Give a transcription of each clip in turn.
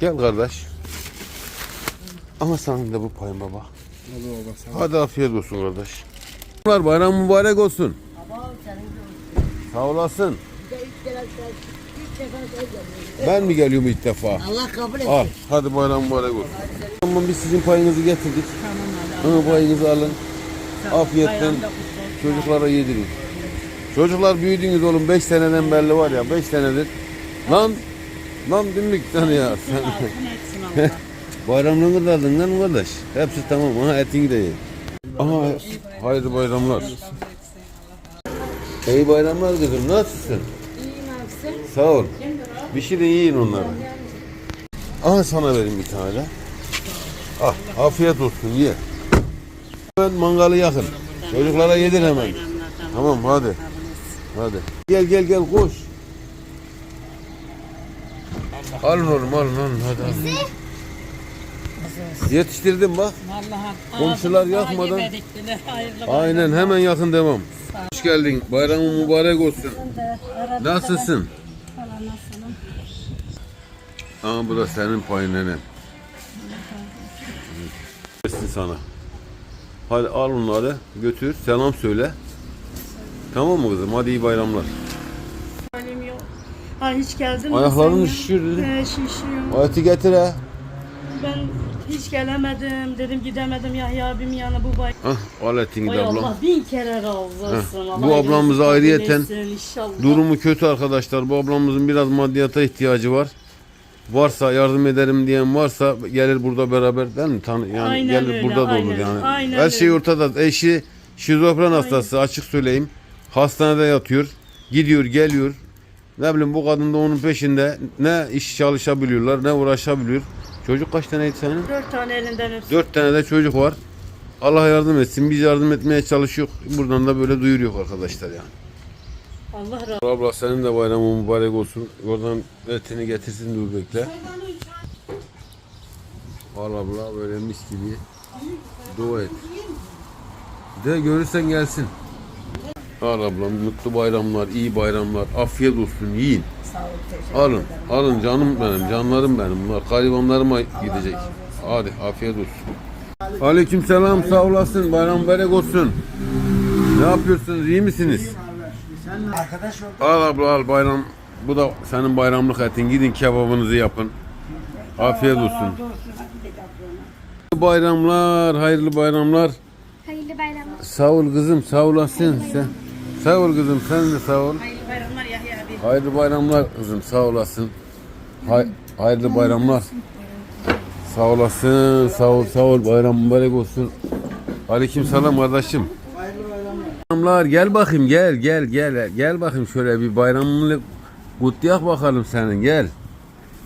Gel kardeş. Ama sana da bu payın baba. Hadi baba sen. Hadi afiyet olsun kardeş. Bunlar bayram mübarek olsun. Senin de Sağ olasın. de. Ben mi geliyorum ilk defa? Allah kabul etsin. Al. Hadi bayram mübarek olsun. Tamam biz sizin payınızı getirdik. Tamam payınızı alın. Afiyetten çocuklara yedirin. Çocuklar büyüdünüz oğlum 5 seneden belli var ya 5 senedir. Lan lan dünlük tane ya sen. Bayramlarını da aldın lan kardeş. Hepsi tamam. Aha etini de ye. Aha hayırlı bayramlar. İyi bayramlar kızım. Nasılsın? İyiyim abi. Sağ ol. Bir şey de yiyin onları. Aha sana vereyim bir tane. Ah, afiyet olsun ye. Hemen mangalı yakın. Çocuklara yedir hemen. Tamam hadi. Hadi. Gel gel gel koş. Alın oğlum alın alın hadi. hadi. Yetiştirdim bak. Vallahi Komşular yakmadan- yemedik bile. Hayırlı Aynen hemen yakın devam. Hoş geldin. Bayramın mübarek olsun. Nasılsın? Falan nasılım? Ama bu da senin payın nenem. Versin sana. Hadi al onları götür selam söyle. Tamam mı kızım? Hadi iyi bayramlar. Ha hiç geldin mi Ayaklarını sen ya? şişirdin. He şişiyor. Ayeti getir ha. Ben hiç gelemedim. Dedim gidemedim Yahya abimin yanına bu bay. Hah al etini Ay de ablam. Allah bin kere razı olsun. Allah Bu ablamıza kabul ayrıyeten inşallah. Durumu kötü arkadaşlar. Bu ablamızın biraz maddiyata ihtiyacı var. Varsa yardım ederim diyen varsa gelir burada beraber değil mi? Tanı, yani Aynen gelir öyle, burada da olur aynen, yani. aynen Her şey öyle. ortada. Eşi şizofren hastası açık söyleyeyim. Hastanede yatıyor. Gidiyor geliyor. Ne bileyim bu kadın da onun peşinde ne iş çalışabiliyorlar ne uğraşabiliyor. Çocuk kaç taneydi senin? Dört tane elinden öpsün. Dört tane de çocuk var. Allah yardım etsin. Biz yardım etmeye çalışıyoruz. Buradan da böyle duyuruyor arkadaşlar yani. Allah razı Abla senin de bayramın mübarek olsun. Oradan etini getirsin dur bekle. Al abla böyle mis gibi. Dua et. De görürsen gelsin. Al ablam mutlu bayramlar, iyi bayramlar. Afiyet olsun yiyin. Alın, alın canım benim, canlarım benim. Bunlar garibanlarıma gidecek. Hadi afiyet olsun. Aleyküm selam sağ olasın. Bayram mübarek olsun. Ne yapıyorsunuz? iyi misiniz? Arkadaş ol. Al abla al bayram. Bu da senin bayramlık etin. Gidin kebabınızı yapın. Afiyet olsun. Bayramlar, hayırlı bayramlar. Hayırlı bayramlar. Sağ ol kızım, sağ olasın sen. Sağ ol kızım, sen de sağ ol. Hayırlı bayramlar Yahya abi. Hayırlı bayramlar kızım, sağ olasın. Hay hayırlı bayramlar. Sağ olasın, sağ ol, sağ ol. Bayram mübarek olsun. Aleyküm selam kardeşim. Bayramlar, gel bakayım, gel, gel, gel. Gel bakayım şöyle bir bayramını kutlayak bakalım senin, gel.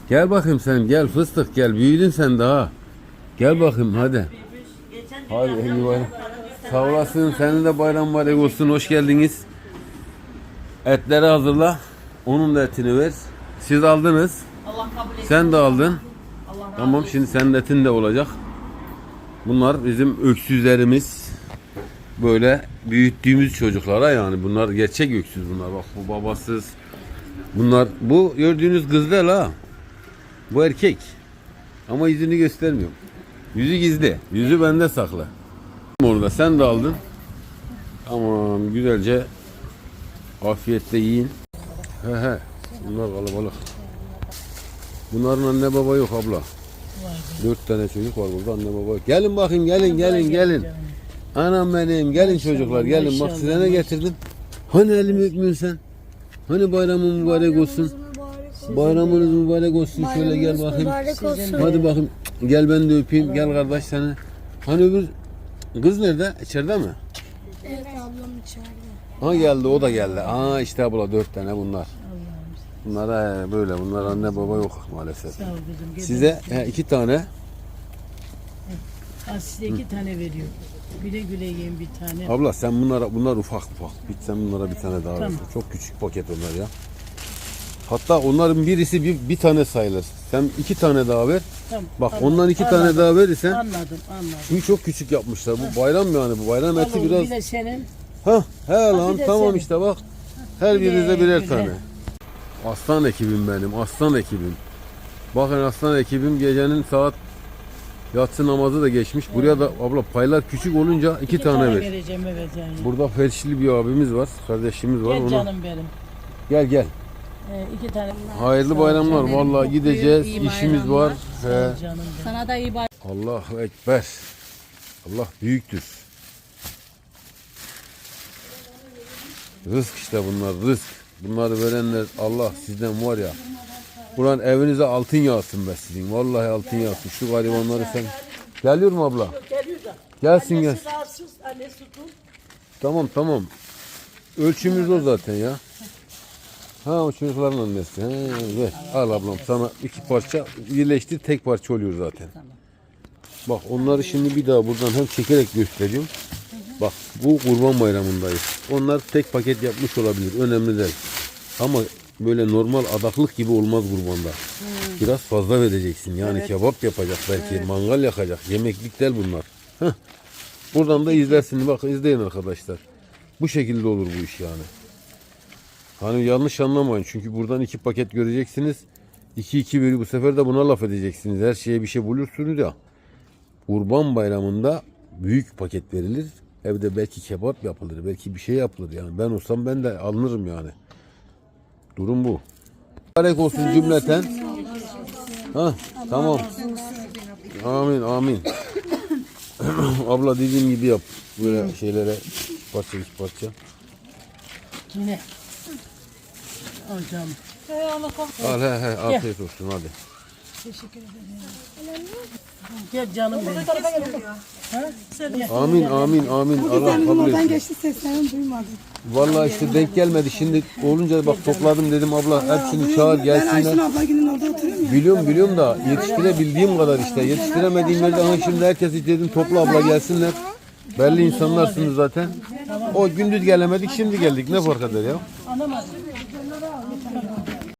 Gel bakayım sen, gel fıstık gel. Büyüdün sen daha. Gel bakayım hadi. Hadi iyi bayram. Sağ olasın. Senin de bayram mübarek olsun. Hoş geldiniz. Etleri hazırla. Onun da etini ver. Siz aldınız. Allah kabul etsin. Sen de aldın. Allah razı Tamam şimdi senin etin de olacak. Bunlar bizim öksüzlerimiz. Böyle büyüttüğümüz çocuklara yani bunlar gerçek öksüz bunlar. Bak bu babasız. Bunlar bu gördüğünüz kız değil ha. Bu erkek. Ama yüzünü göstermiyor. Yüzü gizli. Yüzü bende saklı. Orada sen de aldın. Tamam güzelce afiyetle yiyin. He he. Bunlar kalabalık. Bunların anne baba yok abla. Dört tane çocuk var burada anne baba yok. Gelin bakayım gelin gelin gelin. Anam benim gelin çocuklar gelin bak size ne getirdim. Hani elimi öpmüyorsun sen? Hani bayramın mübarek olsun? Bayramınız mübarek olsun şöyle gel bakayım. Hadi bakayım gel ben de öpeyim gel kardeş seni. Hani öbür kız nerede? İçeride mi? Evet ablam içeride. Ha geldi o da geldi. Aa işte abla dört tane bunlar. Bunlar he, böyle bunlar anne baba yok maalesef. Sağ ol kızım. Size he, iki tane Ha, size iki tane veriyor. Güle güle yiyin bir tane. Abla sen bunlara bunlar ufak ufak. Bit sen bunlara bir tane daha ver. Tamam. Çok küçük paket onlar ya. Hatta onların birisi bir, bir tane sayılır. Sen iki tane daha ver. Tamam. Bak anladım, ondan iki tane anladım, daha verirsen Anladım anladım. çünkü çok küçük yapmışlar. Bu bayram yani bu bayram eti biraz. Bir de senin. Ha he lan tamam senin. işte bak. Her Bir de birinize birer güzel. tane. Aslan ekibim benim. Aslan ekibim. Bakın aslan ekibim gecenin saat yatsı namazı da geçmiş. Buraya da abla paylar küçük olunca iki, tane, ver. vereceğim evet yani. Burada felçli bir abimiz var, kardeşimiz var. Gel Ona... canım benim. Gel gel. Ee, iki tane. Hayırlı bayramlar. Vallahi gideceğiz. iyi işimiz var. He. Canım benim. Sana da iyi bay. Allahu Ekber. Allah büyüktür. Rızk işte bunlar rızk. Bunları verenler Allah sizden var ya. Buran evinize altın yağsın be sizin. Vallahi altın yağsın. Şu garibanları sen. Geliyor mu abla? Geliyor da. Gelsin Annesi gelsin. rahatsız, annesi tut. Tamam tamam. Ölçümüz o zaten ya. Ha o çocukların annesi. Ver. Al ablam sana iki parça birleştir tek parça oluyor zaten. Bak onları şimdi bir daha buradan hem çekerek göstereyim. Bak bu kurban bayramındayız. Onlar tek paket yapmış olabilir. Önemli değil. Ama böyle normal adaklık gibi olmaz kurbanda. Biraz fazla vereceksin. Yani kebap yapacak belki. Mangal yakacak. Yemeklik değil bunlar. Heh. Buradan da izlersin. Bak izleyin arkadaşlar. Bu şekilde olur bu iş yani. Hani yanlış anlamayın. Çünkü buradan iki paket göreceksiniz. 2 2 1 bu sefer de buna laf edeceksiniz. Her şeye bir şey bulursunuz ya. Kurban bayramında büyük paket verilir. Evde belki kebap yapılır, belki bir şey yapılır yani. Ben olsam ben de alınırım yani. Durum bu. Mübarek olsun cümleten. Ha, tamam. Amin, amin. Abla dediğim gibi yap. Böyle şeylere iki parça iki parça. Yine. Al he he afiyet olsun hadi. Gel canım benim. Ha? Amin amin amin. Allah kabul etsin. geçti seslerini duymadım. Vallahi işte denk gelmedi. Şimdi olunca bak topladım dedim abla hepsini çağır gelsinler. abla günün orada oturuyorum ya. Biliyorum biliyorum da yetiştirebildiğim kadar işte. Yetiştiremediğim yerde ama şimdi herkesi dedim topla abla gelsinler. Belli insanlarsınız zaten. O gündüz gelemedik şimdi geldik. Ne fark eder ya? Anlamadım.